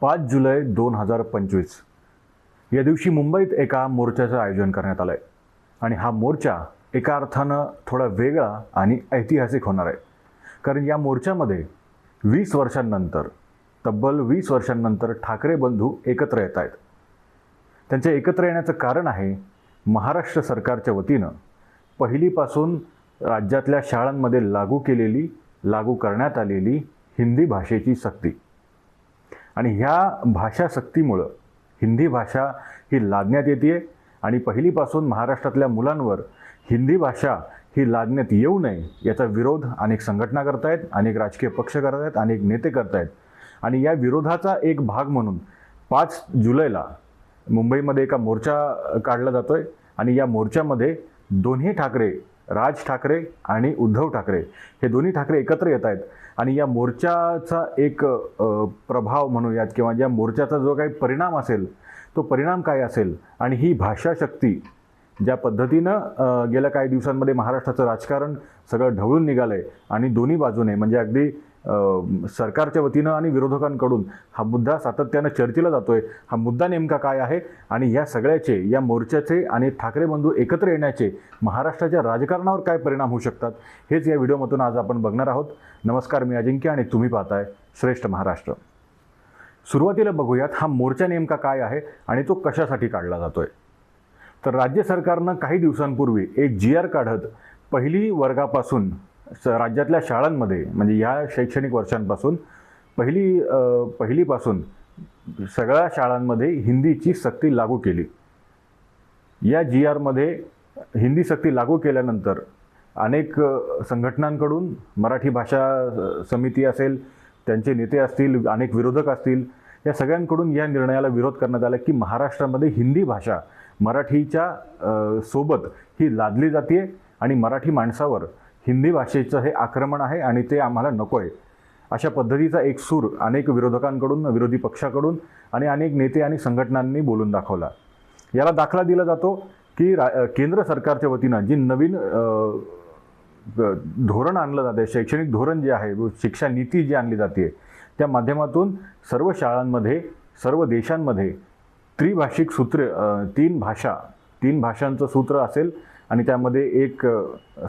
पाच जुलै दोन हजार पंचवीस. या दिवशी मुंबईत एका मोर्चाचं आयोजन करण्यात आलं आहे आणि हा मोर्चा एका अर्थानं थोडा वेगळा आणि ऐतिहासिक होणार आहे. कारण या मोर्चामध्ये वीस वर्षांनंतर तब्बल वीस वर्षांनंतर ठाकरे बंधू एकत्र येत आहेत. त्यांच्या एकत्र येण्याचं कारण आहे महाराष्ट्र सरकारच्या वतीनं पहिलीपासून राज्यातल्या शाळांमध्ये लागू केलेली लागू करण्यात आलेली हिंदी भाषेची सक्ती. आणि ह्या भाषा सक्तीमुळं हिंदी भाषा ही लादण्यात येते आणि पहिलीपासून महाराष्ट्रातल्या मुलांवर हिंदी भाषा ही लादण्यात येऊ नये याचा विरोध अनेक संघटना करतायत अनेक राजकीय पक्ष करत आहेत अनेक नेते करतायत. आणि या विरोधाचा एक भाग म्हणून पाच जुलैला मुंबईमध्ये एका मोर्चा काढला जातो आहे आणि या मोर्चामध्ये दोन्ही ठाकरे राज ठाकरे आणि उद्धव ठाकरे हे दोन्ही ठाकरे एकत्र येत आहेत आणि या मोर्चाचा एक प्रभाव म्हणूयात किंवा या मोर्चाचा जो काही परिणाम असेल तो परिणाम काय असेल? आणि ही भाषा शक्ती ज्या पद्धतीनं गेल्या काही दिवसांमध्ये महाराष्ट्राचं राजकारण सगळं ढवळून निघालं आहे आणि दोन्ही बाजूने म्हणजे अगदी सरकारच्या वतीनं आणि विरोधकांकडून हा मुद्दा सातत्यानं चर्चेला जातोय. हा मुद्दा नेमका काय आहे? आणि या सगळ्याचे या मोर्चाचे आणि ठाकरे बंधू एकत्र येण्याचे महाराष्ट्राच्या राजकारणावर काय परिणाम होऊ शकतात? हेच या व्हिडिओमधून आज आपण बघणार आहोत. नमस्कार मी अजिंक्य आणि तुम्ही पाहताय श्रेष्ठ महाराष्ट्र. सुरुवातीला बघूयात हा मोर्चा नेमका काय आहे आणि तो कशासाठी काढला जातोय? तर राज्य सरकारनं काही दिवसांपूर्वी एक जी आर काढत पहिली वर्गापासून स राज्यातल्या शाळांमध्ये म्हणजे या शैक्षणिक वर्षांपासून पहिली पहिलीपासून सगळ्या शाळांमध्ये हिंदीची सक्ती लागू केली. या जी आरमध्ये हिंदी सक्ती लागू केल्यानंतर अनेक संघटनांकडून मराठी भाषा समिती असेल त्यांचे नेते असतील अनेक विरोधक असतील या सगळ्यांकडून या निर्णयाला विरोध करण्यात आला की महाराष्ट्रामध्ये हिंदी भाषा मराठीच्या सोबत ही लादली जाते आणि मराठी माणसावर हिंदी भाषेचं हे आक्रमण आहे आणि ते आम्हाला नको आहे अशा पद्धतीचा एक सूर अनेक विरोधकांकडून विरोधी पक्षाकडून आणि अनेक नेते आणि संघटनांनी बोलून दाखवला. याला दाखला दिला जातो की रा केंद्र सरकारच्या वतीनं जी नवीन धोरण आणलं जाते शैक्षणिक धोरण जे आहे शिक्षा नीती जी आणली जाते त्या माध्यमातून सर्व शाळांमध्ये सर्व देशांमध्ये त्रिभाषिक सूत्र तीन भाषा तीन भाषांचं सूत्र असेल आणि त्यामध्ये एक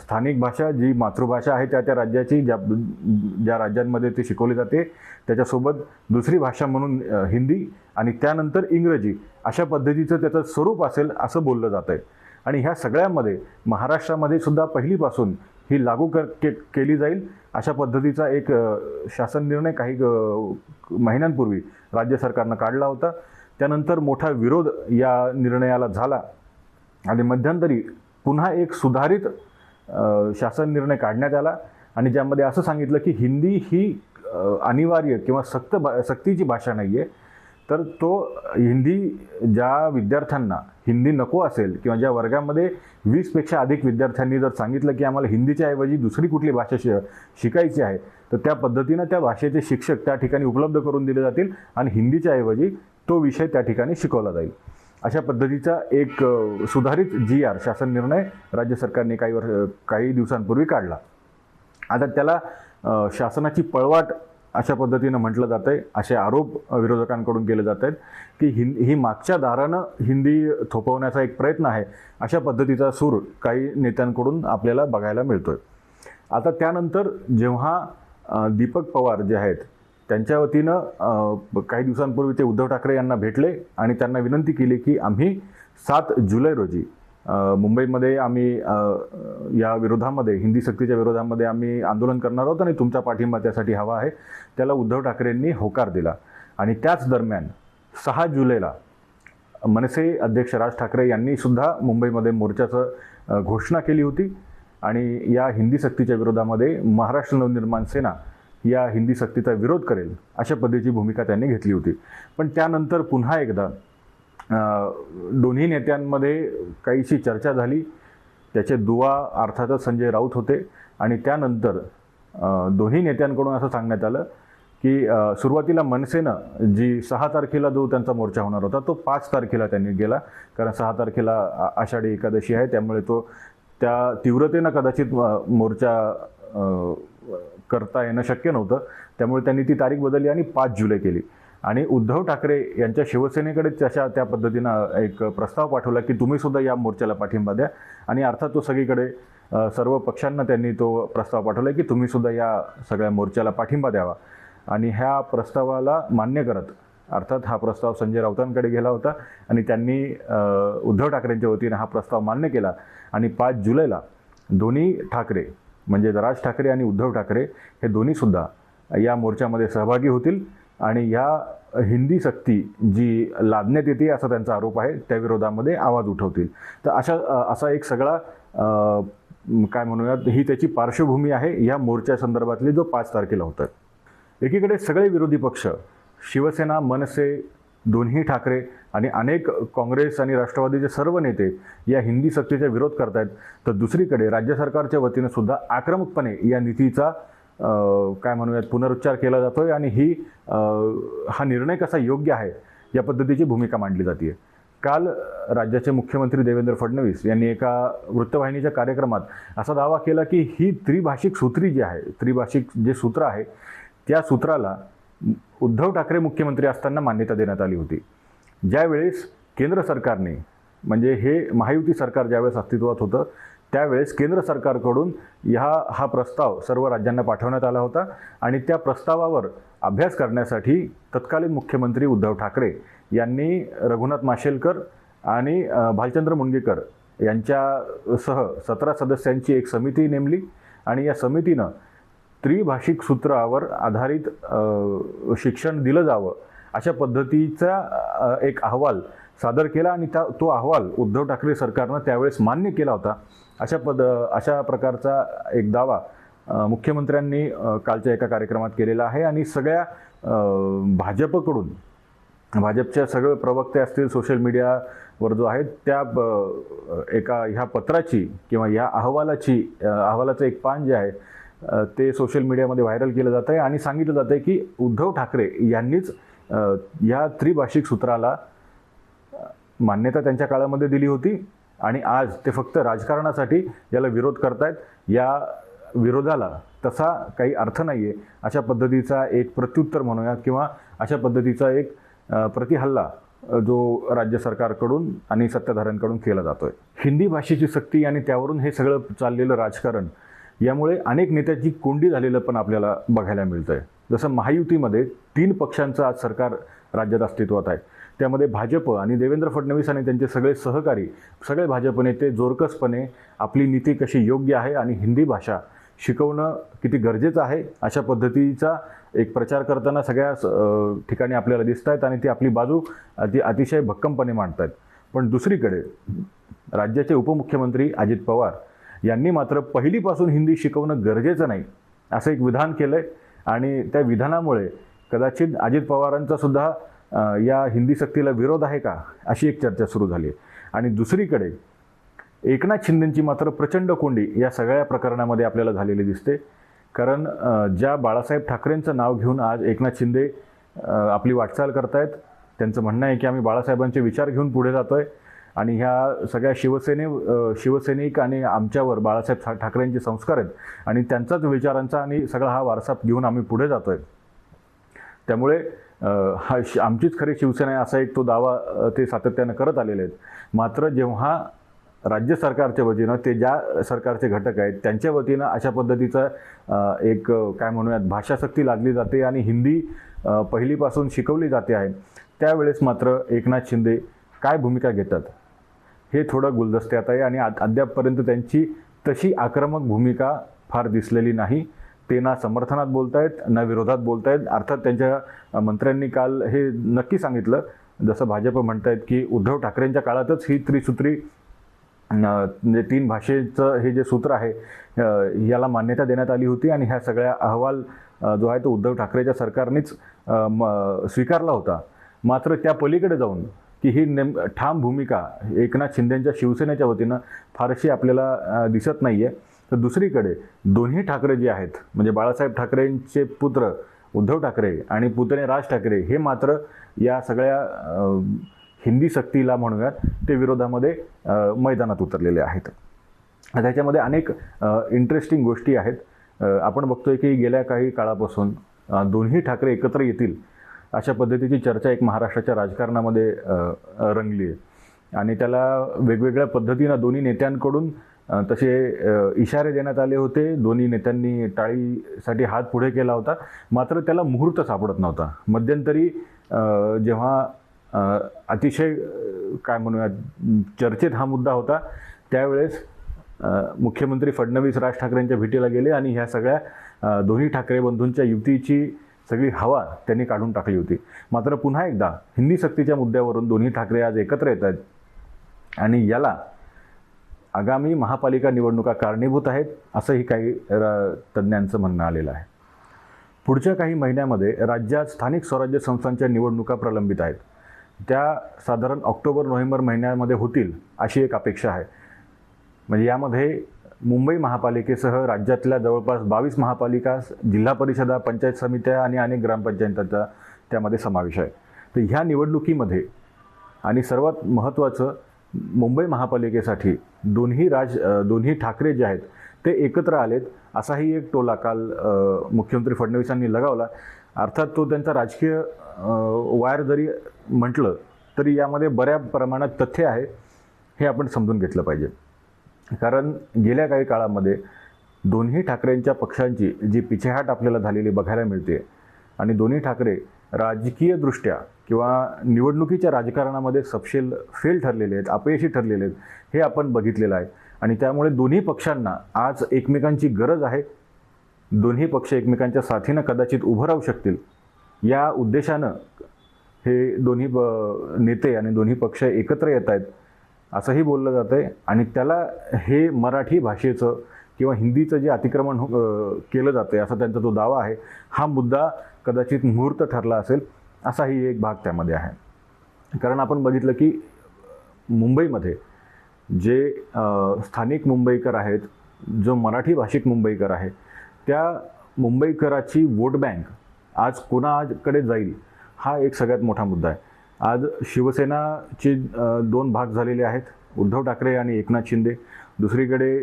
स्थानिक भाषा जी मातृभाषा आहे त्या त्या राज्याची ज्या ज्या राज्यांमध्ये ते शिकवली जाते त्याच्यासोबत दुसरी भाषा म्हणून हिंदी आणि त्यानंतर इंग्रजी अशा पद्धतीचं त्याचं स्वरूप असेल असं बोललं जातं आहे आणि ह्या सगळ्यामध्ये महाराष्ट्रामध्ये सुद्धा पहिलीपासून ही लागू कर के केली जाईल अशा पद्धतीचा एक शासन निर्णय काही महिन्यांपूर्वी राज्य सरकारनं काढला होता. त्यानंतर मोठा विरोध या निर्णयाला झाला. आणि मध्यंतरी पुन्हा एक सुधारित शासन निर्णय काढण्यात आला. आणि ज्यामध्ये असं सांगितलं की हिंदी ही अनिवार्य किंवा सक्त भा सक्तीची भाषा नाही आहे तर तो हिंदी ज्या विद्यार्थ्यांना हिंदी नको असेल किंवा ज्या वर्गामध्ये वीसपेक्षा अधिक विद्यार्थ्यांनी जर सांगितलं की आम्हाला हिंदीच्या ऐवजी दुसरी कुठली भाषा शि शिकायची आहे तर त्या पद्धतीनं त्या भाषेचे शिक्षक त्या ठिकाणी उपलब्ध करून दिले जातील आणि हिंदीच्या ऐवजी तो विषय त्या ठिकाणी शिकवला जाईल. अशा पद्धतीचा एक सुधारित जी आर शासन निर्णय राज्य सरकारने काही वर्ष काही दिवसांपूर्वी काढला. आता त्याला शासनाची पळवाट अशा पद्धतीनं म्हटलं जातं आहे असे आरोप विरोधकांकडून केले जात आहेत की हिं ही मागच्या दारानं हिंदी थोपवण्याचा एक प्रयत्न आहे अशा पद्धतीचा सूर काही नेत्यांकडून आपल्याला बघायला मिळतोय. आता त्यानंतर जेव्हा दीपक पवार जे आहेत त्यांच्या वतीनं काही दिवसांपूर्वी ते उद्धव ठाकरे यांना भेटले आणि त्यांना विनंती केली की आम्ही सात जुलै रोजी मुंबईमध्ये आम्ही या विरोधामध्ये हिंदी सक्तीच्या विरोधामध्ये आम्ही आंदोलन करणार आहोत आणि तुमचा पाठिंबा त्यासाठी हवा आहे त्याला उद्धव ठाकरेंनी होकार दिला. आणि त्याच दरम्यान सहा जुलैला मनसे अध्यक्ष राज ठाकरे यांनी सुद्धा मुंबईमध्ये मोर्चाचं घोषणा केली होती. आणि या हिंदी सक्तीच्या विरोधामध्ये महाराष्ट्र नवनिर्माण सेना या हिंदी सक्तीचा विरोध करेल अशा पद्धतीची भूमिका त्यांनी घेतली होती. पण त्यानंतर पुन्हा एकदा दोन्ही नेत्यांमध्ये काहीशी चर्चा झाली. त्याचे दुवा अर्थातच संजय राऊत होते आणि त्यानंतर दोन्ही नेत्यांकडून असं सांगण्यात आलं की सुरुवातीला मनसेनं जी सहा तारखेला जो त्यांचा मोर्चा होणार होता तो पाच तारखेला त्यांनी गेला. कारण सहा तारखेला आ- आषाढी एकादशी आहे त्यामुळे तो त्या तीव्रतेनं कदाचित मोर्चा करता येणं शक्य नव्हतं. त्यामुळे त्यांनी ती तारीख बदलली आणि पाच जुलै केली. आणि उद्धव ठाकरे यांच्या शिवसेनेकडे तशा त्या पद्धतीनं एक प्रस्ताव पाठवला की तुम्ही सुद्धा या मोर्चाला पाठिंबा द्या. आणि अर्थात तो सगळीकडे सर्व पक्षांना त्यांनी तो प्रस्ताव पाठवला की तुम्ही सुद्धा या सगळ्या मोर्चाला पाठिंबा द्यावा. आणि ह्या प्रस्तावाला मान्य करत अर्थात हा प्रस्ताव संजय राऊतांकडे गेला होता आणि त्यांनी उद्धव ठाकरेंच्या वतीने हा प्रस्ताव मान्य केला. आणि पाच जुलैला दोन्ही ठाकरे म्हणजे राज ठाकरे आणि उद्धव ठाकरे हे दोन्हीसुद्धा या मोर्चामध्ये सहभागी होतील आणि या हिंदी सक्ती जी लादण्यात येते असा त्यांचा आरोप आहे त्या विरोधामध्ये आवाज उठवतील. तर अशा असा एक सगळा काय म्हणूयात ही त्याची पार्श्वभूमी आहे या मोर्चा संदर्भातली जो पाच तारखेला होतात. एकीकडे सगळे विरोधी पक्ष शिवसेना मनसे दोन्ही ठाकरे आणि अनेक काँग्रेस आणि राष्ट्रवादीचे सर्व नेते या हिंदी सक्तीचा विरोध करतायत. तर दुसरीकडे राज्य सरकारच्या वतीनं सुद्धा आक्रमकपणे या नीतीचा काय म्हणूयात पुनरुच्चार केला जातोय आणि ही हा निर्णय कसा योग्य आहे या पद्धतीची भूमिका मांडली जाते काल राज्याचे मुख्यमंत्री देवेंद्र फडणवीस यांनी एका वृत्तवाहिनीच्या कार्यक्रमात असा दावा केला की ही त्रिभाषिक सूत्री जी आहे त्रिभाषिक जे सूत्र आहे त्या सूत्राला उद्धव ठाकरे मुख्यमंत्री असताना मान्यता देण्यात आली होती. ज्यावेळेस केंद्र सरकारने म्हणजे हे महायुती सरकार ज्यावेळेस अस्तित्वात होतं त्यावेळेस केंद्र सरकारकडून ह्या हा प्रस्ताव सर्व राज्यांना पाठवण्यात आला होता आणि त्या प्रस्तावावर अभ्यास करण्यासाठी तत्कालीन मुख्यमंत्री उद्धव ठाकरे यांनी रघुनाथ माशेलकर आणि भालचंद्र मुणगेकर यांच्यासह सतरा सदस्यांची एक समिती नेमली आणि या समितीनं त्रिभाषिक सूत्रावर आधारित शिक्षण दिलं जावं अशा पद्धतीचा एक अहवाल सादर केला आणि त्या तो अहवाल उद्धव ठाकरे सरकारनं त्यावेळेस मान्य केला होता. अशा पद अशा प्रकारचा एक दावा मुख्यमंत्र्यांनी कालच्या एका कार्यक्रमात केलेला आहे आणि सगळ्या भाजपकडून भाजपच्या सगळे प्रवक्ते असतील सोशल मीडियावर जो आहेत त्या ब- एका ह्या पत्राची किंवा ह्या अहवालाची अहवालाचं एक पान जे आहे ते सोशल मीडियामध्ये व्हायरल केलं जातं आहे आणि सांगितलं जातं आहे की उद्धव ठाकरे यांनीच या त्रिभाषिक सूत्राला मान्यता त्यांच्या काळामध्ये दिली होती आणि आज ते फक्त राजकारणासाठी याला विरोध करतायत. या विरोधाला तसा काही अर्थ नाही आहे अशा पद्धतीचा एक प्रत्युत्तर म्हणूया किंवा अशा पद्धतीचा एक प्रतिहल्ला जो राज्य सरकारकडून आणि सत्ताधाऱ्यांकडून केला जातोय. हिंदी भाषेची सक्ती आणि त्यावरून हे सगळं चाललेलं राजकारण यामुळे अनेक नेत्याची कोंडी झालेलं पण आपल्याला बघायला मिळतं आहे जसं महायुतीमध्ये तीन पक्षांचं आज सरकार राज्यात अस्तित्वात आहे. त्यामध्ये भाजप आणि देवेंद्र फडणवीस आणि त्यांचे सगळे सहकारी सगळे भाजप नेते जोरकसपणे आपली नीती कशी योग्य आहे आणि हिंदी भाषा शिकवणं किती गरजेचं आहे अशा पद्धतीचा एक प्रचार करताना सगळ्या ठिकाणी आपल्याला दिसत आहेत आणि ती आपली बाजू अति अतिशय भक्कमपणे मांडत आहेत पण दुसरीकडे राज्याचे उपमुख्यमंत्री अजित पवार यांनी मात्र पहिलीपासून हिंदी शिकवणं गरजेचं नाही असं एक विधान केलं आहे आणि त्या विधानामुळे कदाचित अजित पवारांचा सुद्धा या हिंदी सक्तीला विरोध आहे का अशी एक चर्चा सुरू झाली आहे. आणि दुसरीकडे एकनाथ शिंदेंची मात्र प्रचंड कोंडी या सगळ्या प्रकरणामध्ये आपल्याला झालेली दिसते. कारण ज्या बाळासाहेब ठाकरेंचं नाव घेऊन आज एकनाथ शिंदे आपली वाटचाल करतायत त्यांचं म्हणणं आहे की आम्ही बाळासाहेबांचे विचार घेऊन पुढे जातो आहे आणि ह्या सगळ्या शिवसेने शिवसैनिक आणि आमच्यावर बाळासाहेब ठाकरेंचे संस्कार आहेत आणि त्यांचाच विचारांचा आणि सगळा हा वारसा घेऊन आम्ही पुढे जातो आहे त्यामुळे हा श- आमचीच खरी शिवसेना आहे असा एक तो दावा ते सातत्यानं करत आलेले आहेत. मात्र जेव्हा राज्य सरकारच्या वतीनं ते ज्या सरकारचे घटक आहेत त्यांच्या वतीनं अशा पद्धतीचं एक काय म्हणूयात भाषाशक्ती लादली जाते आणि हिंदी पहिलीपासून शिकवली जाते आहे त्यावेळेस मात्र एकनाथ शिंदे काय भूमिका घेतात? हे थोडं गुलदस्त्यात आहे आणि आ- अद्यापपर्यंत त्यांची तशी आक्रमक भूमिका फार दिसलेली नाही. ते ना समर्थनात बोलतायत ना विरोधात बोलतायत. अर्थात त्यांच्या मंत्र्यांनी काल हे नक्की सांगितलं. जसं भाजप म्हणतायत की उद्धव ठाकरेंच्या काळातच ही त्रिसूत्री म्हणजे तीन भाषेचं हे जे सूत्र आहे याला मान्यता देण्यात आली होती आणि ह्या सगळ्या अहवाल जो आहे तो उद्धव ठाकरेच्या सरकारनेच म- स्वीकारला होता. मात्र त्या पलीकडे जाऊन की ही नेम ठाम भूमिका एकनाथ शिंदेंच्या शिवसेनेच्या वतीनं फारशी आपल्याला दिसत नाही आहे तर दुसरीकडे दोन्ही ठाकरे जे आहेत म्हणजे बाळासाहेब ठाकरेंचे पुत्र उद्धव ठाकरे आणि पुतणे राज ठाकरे हे मात्र या सगळ्या हिंदी सक्तीला म्हणूयात ते विरोधामध्ये मैदानात उतरलेले आहेत. त्याच्यामध्ये अनेक इंटरेस्टिंग गोष्टी आहेत. आपण बघतोय की गेल्या काही काळापासून दोन्ही ठाकरे एकत्र येतील. अशा पद्धतीची चर्चा एक महाराष्ट्राच्या राजकारणामध्ये रंगली आहे. आणि त्याला वेगवेगळ्या पद्धतीनं दोन्ही नेत्यांकडून तसे इशारे देण्यात आले होते. दोन्ही नेत्यांनी टाळीसाठी हात पुढे केला होता. मात्र त्याला मुहूर्त सापडत नव्हता. मध्यंतरी जेव्हा अतिशय काय म्हणूयात चर्चेत हा मुद्दा होता त्यावेळेस मुख्यमंत्री फडणवीस राज ठाकरेंच्या भेटीला गेले आणि ह्या सगळ्या दोन्ही ठाकरे बंधूंच्या युतीची सगळी हवा त्यांनी काढून टाकली होती. मात्र पुन्हा एकदा हिंदी सक्तीच्या मुद्द्यावरून दोन्ही ठाकरे आज एकत्र येत आहेत. आणि याला आगामी महापालिका निवडणुका कारणीभूत आहेत असंही काही र- तज्ज्ञांचं म्हणणं आलेलं आहे. पुढच्या काही महिन्यामध्ये राज्यात स्थानिक स्वराज्य संस्थांच्या निवडणुका प्रलंबित आहेत. त्या साधारण ऑक्टोबर नोव्हेंबर महिन्यामध्ये होतील अशी एक अपेक्षा आहे. म्हणजे यामध्ये मुंबई महापालिकेसह राज्यातल्या जवळपास बावीस महापालिका जिल्हा परिषदा पंचायत समित्या आणि अनेक ग्रामपंचायतांचा त्यामध्ये समावेश आहे. तर ह्या निवडणुकीमध्ये आणि सर्वात महत्त्वाचं मुंबई महापालिकेसाठी दोन्ही राज दोन्ही ठाकरे जे आहेत ते एकत्र आलेत असाही एक टोला काल मुख्यमंत्री फडणवीसांनी लगावला. अर्थात तो त्यांचा राजकीय वायर जरी म्हटलं तरी यामध्ये बऱ्या प्रमाणात तथ्य आहे हे आपण समजून घेतलं पाहिजे. कारण गेल्या काही काळामध्ये दोन्ही ठाकरेंच्या पक्षांची जी पिछेहाट आपल्याला झालेली बघायला मिळते आणि दोन्ही ठाकरे राजकीयदृष्ट्या किंवा निवडणुकीच्या राजकारणामध्ये सपशेल फेल ठरलेले आहेत अपयशी ठरलेले आहेत हे आपण बघितलेलं आहे. आणि त्यामुळे दोन्ही पक्षांना आज एकमेकांची गरज आहे. दोन्ही पक्ष एकमेकांच्या साथीनं कदाचित उभं राहू शकतील. या उद्देशानं हे दोन्ही ब- नेते आणि दोन्ही पक्ष एकत्र येत आहेत. असंही बोललं जातं आहे आणि त्याला हे मराठी भाषेचं किंवा हिंदीचं जे अतिक्रमण हो- केलं जातं आहे असा त्यांचा जो दावा आहे हा मुद्दा कदाचित मुहूर्त ठरला असेल असाही एक भाग त्यामध्ये आहे. कारण आपण बघितलं की मुंबईमध्ये जे स्थानिक मुंबईकर आहेत जो मराठी भाषिक मुंबईकर आहे त्या मुंबईकराची वोट बँक आज कोणाकडे जाईल हा एक सगळ्यात मोठा मुद्दा आहे. आज शिवसेनाचे दोन भाग झालेले आहेत. उद्धव ठाकरे आणि एकनाथ शिंदे. दुसरीकडे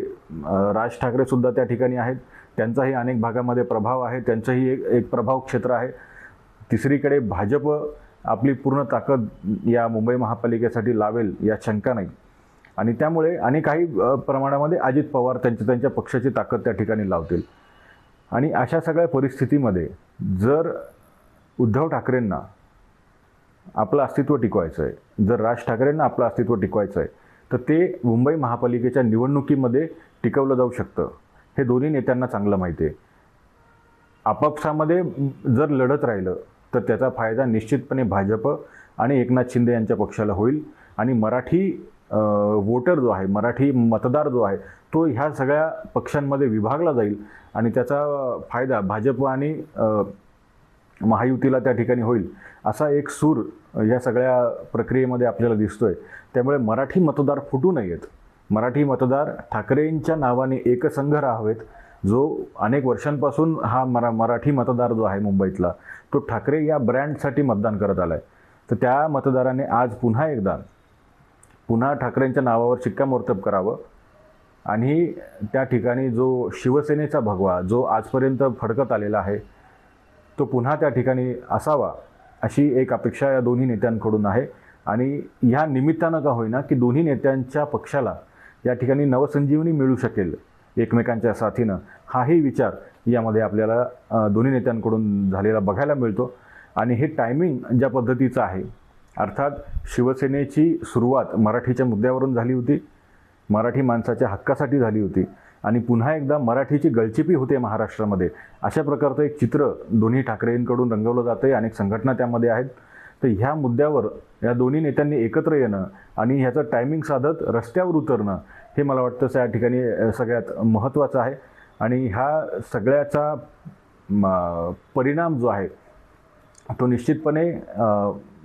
राज ठाकरेसुद्धा त्या ठिकाणी आहेत. त्यांचाही अनेक भागामध्ये प्रभाव आहे. त्यांचंही एक एक प्रभाव क्षेत्र आहे. तिसरीकडे भाजप आपली पूर्ण ताकद या मुंबई महापालिकेसाठी लावेल या शंका नाही. आणि त्यामुळे आणि काही प्रमाणामध्ये अजित पवार त्यांच्या त्यांच्या पक्षाची ताकद त्या ठिकाणी लावतील. आणि अशा सगळ्या परिस्थितीमध्ये जर उद्धव ठाकरेंना आपलं अस्तित्व टिकवायचं आहे. जर राज ठाकरेंना आपलं अस्तित्व टिकवायचं आहे तर ते मुंबई महापालिकेच्या निवडणुकीमध्ये टिकवलं जाऊ शकतं. हे दोन्ही नेत्यांना चांगलं माहिती आहे. आपापसामध्ये जर लढत राहिलं तर त्याचा फायदा निश्चितपणे भाजप आणि एकनाथ शिंदे यांच्या पक्षाला होईल. आणि मराठी वोटर जो आहे मराठी मतदार जो आहे तो ह्या सगळ्या पक्षांमध्ये विभागला जाईल. आणि त्याचा फायदा भाजप आणि महायुतीला त्या ठिकाणी होईल असा एक सूर या सगळ्या प्रक्रियेमध्ये आपल्याला दिसतोय. त्यामुळे मराठी मतदार फुटू नयेत. मराठी मतदार ठाकरेंच्या नावाने एकसंघ राहावेत. जो अनेक वर्षांपासून हा मरा मराठी मतदार जो आहे मुंबईतला तो ठाकरे या ब्रँडसाठी मतदान करत आला आहे तर त्या मतदाराने आज पुन्हा एकदा पुन्हा ठाकरेंच्या नावावर शिक्कामोर्तब करावं आणि त्या ठिकाणी जो शिवसेनेचा भगवा जो आजपर्यंत फडकत आलेला आहे तो पुन्हा त्या ठिकाणी असावा अशी एक अपेक्षा या दोन्ही नेत्यांकडून आहे. आणि ह्या निमित्तानं का होईना की दोन्ही नेत्यांच्या पक्षाला या ठिकाणी नवसंजीवनी मिळू शकेल एकमेकांच्या साथीनं हाही विचार यामध्ये आपल्याला दोन्ही नेत्यांकडून झालेला बघायला मिळतो. आणि हे टायमिंग ज्या पद्धतीचं आहे अर्थात शिवसेनेची सुरुवात मराठीच्या मुद्द्यावरून झाली होती मराठी माणसाच्या हक्कासाठी झाली होती आणि पुन्हा एकदा मराठीची गळचिपी होते महाराष्ट्रामध्ये. अशा प्रकारचं एक चित्र दोन्ही ठाकरेंकडून रंगवलं जातं आहे अनेक संघटना त्यामध्ये आहेत. तर ह्या मुद्द्यावर या दोन्ही नेत्यांनी एकत्र येणं आणि ह्याचं टायमिंग साधत रस्त्यावर उतरणं हे मला वाटतं या ठिकाणी सगळ्यात महत्त्वाचं आहे. आणि ह्या सगळ्याचा परिणाम जो आहे तो निश्चितपणे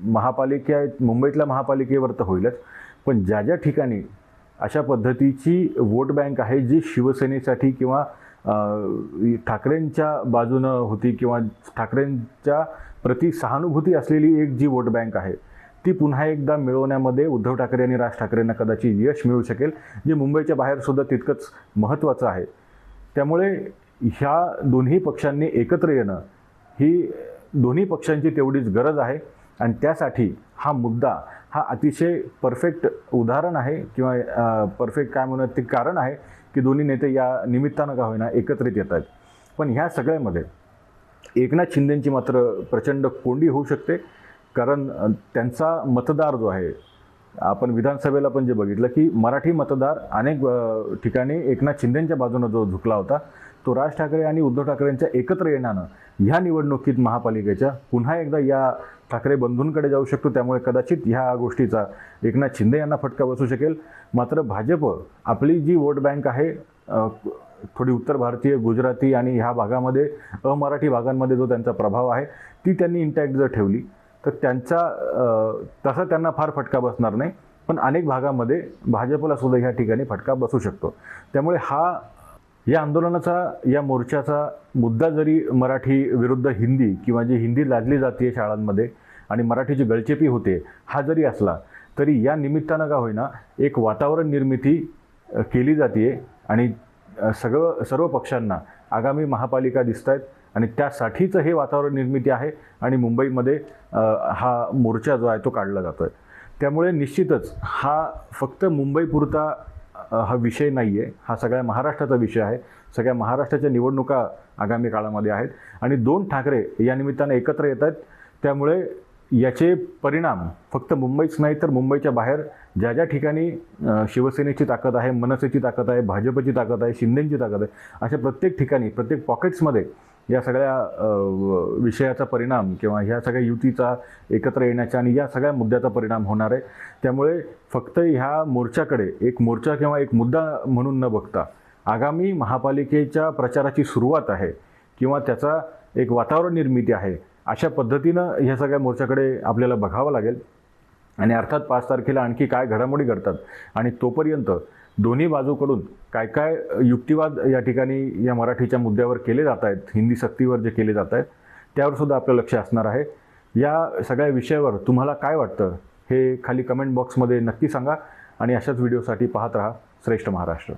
महापालिके महापालिका मुंबईतल्या महापालिकेवर तर होईलच. पण ज्या ज्या ठिकाणी अशा पद्धतीची वोट बँक आहे जी शिवसेनेसाठी किंवा ठाकरेंच्या बाजूनं होती किंवा ठाकरेंच्या प्रति सहानुभूती असलेली एक जी वोट बँक आहे ती पुन्हा एकदा मिळवण्यामध्ये उद्धव ठाकरे आणि राज ठाकरेंना कदाचित यश मिळू शकेल जे मुंबईच्या बाहेरसुद्धा तितकंच महत्त्वाचं आहे. त्यामुळे ह्या दोन्ही पक्षांनी एकत्र येणं ही दोन्ही पक्षांची तेवढीच गरज आहे आणि त्यासाठी हा मुद्दा हा अतिशय परफेक्ट उदाहरण आहे किंवा परफेक्ट काय म्हणत ते कारण आहे की दोन्ही नेते या निमित्तानं का होईना एकत्रित येत आहेत. पण ह्या सगळ्यामध्ये एकनाथ शिंदेंची मात्र प्रचंड कोंडी होऊ शकते कारण त्यांचा मतदार जो आहे आपण विधानसभेला पण जे बघितलं की मराठी मतदार अनेक ठिकाणी एकनाथ शिंदेंच्या बाजूनं जो झुकला होता तो राज ठाकरे आणि उद्धव ठाकरेंच्या एकत्र येण्यानं ह्या निवडणुकीत महापालिकेच्या पुन्हा एकदा या ठाकरे बंधूंकडे जाऊ शकतो. त्यामुळे कदाचित ह्या गोष्टीचा एकनाथ शिंदे यांना फटका बसू शकेल. मात्र भाजप आपली जी वोट बँक आहे थोडी उत्तर भारतीय गुजराती आणि ह्या भागामध्ये अमराठी भागांमध्ये जो त्यांचा प्रभाव आहे ती त्यांनी इंटॅक्ट जर ठेवली तर त्यांचा तसा त्यांना फार फटका बसणार नाही. पण अनेक भागामध्ये भाजपला सुद्धा ह्या ठिकाणी फटका बसू शकतो. त्यामुळे हा या आंदोलनाचा या मोर्चाचा मुद्दा जरी मराठी विरुद्ध हिंदी किंवा जी हिंदी लादली जाते शाळांमध्ये आणि मराठीची गळचेपी होते हा जरी असला तरी या निमित्तानं का होईना एक वातावरण निर्मिती केली जाते आणि सगळं सर्व पक्षांना आगामी महापालिका दिसत आहेत आणि त्यासाठीचं हे वातावरण निर्मिती आहे आणि मुंबईमध्ये हा मोर्चा जो आहे तो काढला जातो आहे त्यामुळे निश्चितच हा फक्त मुंबईपुरता हा विषय नाही आहे हा सगळ्या महाराष्ट्राचा विषय आहे. सगळ्या महाराष्ट्राच्या निवडणुका आगामी काळामध्ये आहेत. आणि दोन ठाकरे या निमित्तानं एकत्र येत आहेत. त्यामुळे याचे परिणाम फक्त मुंबईच नाही तर मुंबईच्या बाहेर ज्या ज्या ठिकाणी शिवसेनेची ताकद आहे मनसेची ताकद आहे भाजपची ताकद आहे शिंदेची ताकद आहे अशा प्रत्येक ठिकाणी प्रत्येक पॉकेट्समध्ये या सगळ्या व- विषयाचा परिणाम किंवा ह्या सगळ्या युतीचा एकत्र येण्याचा आणि या सगळ्या मुद्द्याचा परिणाम होणार आहे. त्यामुळे फक्त ह्या मोर्चाकडे एक मोर्चा किंवा एक मुद्दा म्हणून न बघता आगामी महापालिकेच्या प्रचाराची सुरुवात आहे किंवा त्याचा एक वातावरण निर्मिती आहे अशा पद्धतीनं ह्या सगळ्या मोर्चाकडे आपल्याला बघावं लागेल. आणि अर्थात पाच तारखेला आणखी काय घडामोडी घडतात आणि तोपर्यंत दोन्ही बाजूकडून काय काय युक्तिवाद या ठिकाणी या मराठीच्या मुद्द्यावर केले जात आहेत हिंदी सक्तीवर जे केले जात आहेत त्यावर सुद्धा आपलं लक्ष असणार आहे. या सगळ्या विषयावर तुम्हाला काय वाटतं हे खाली कमेंट बॉक्समध्ये नक्की सांगा आणि अशाच व्हिडिओसाठी पाहत राहा श्रेष्ठ महाराष्ट्र.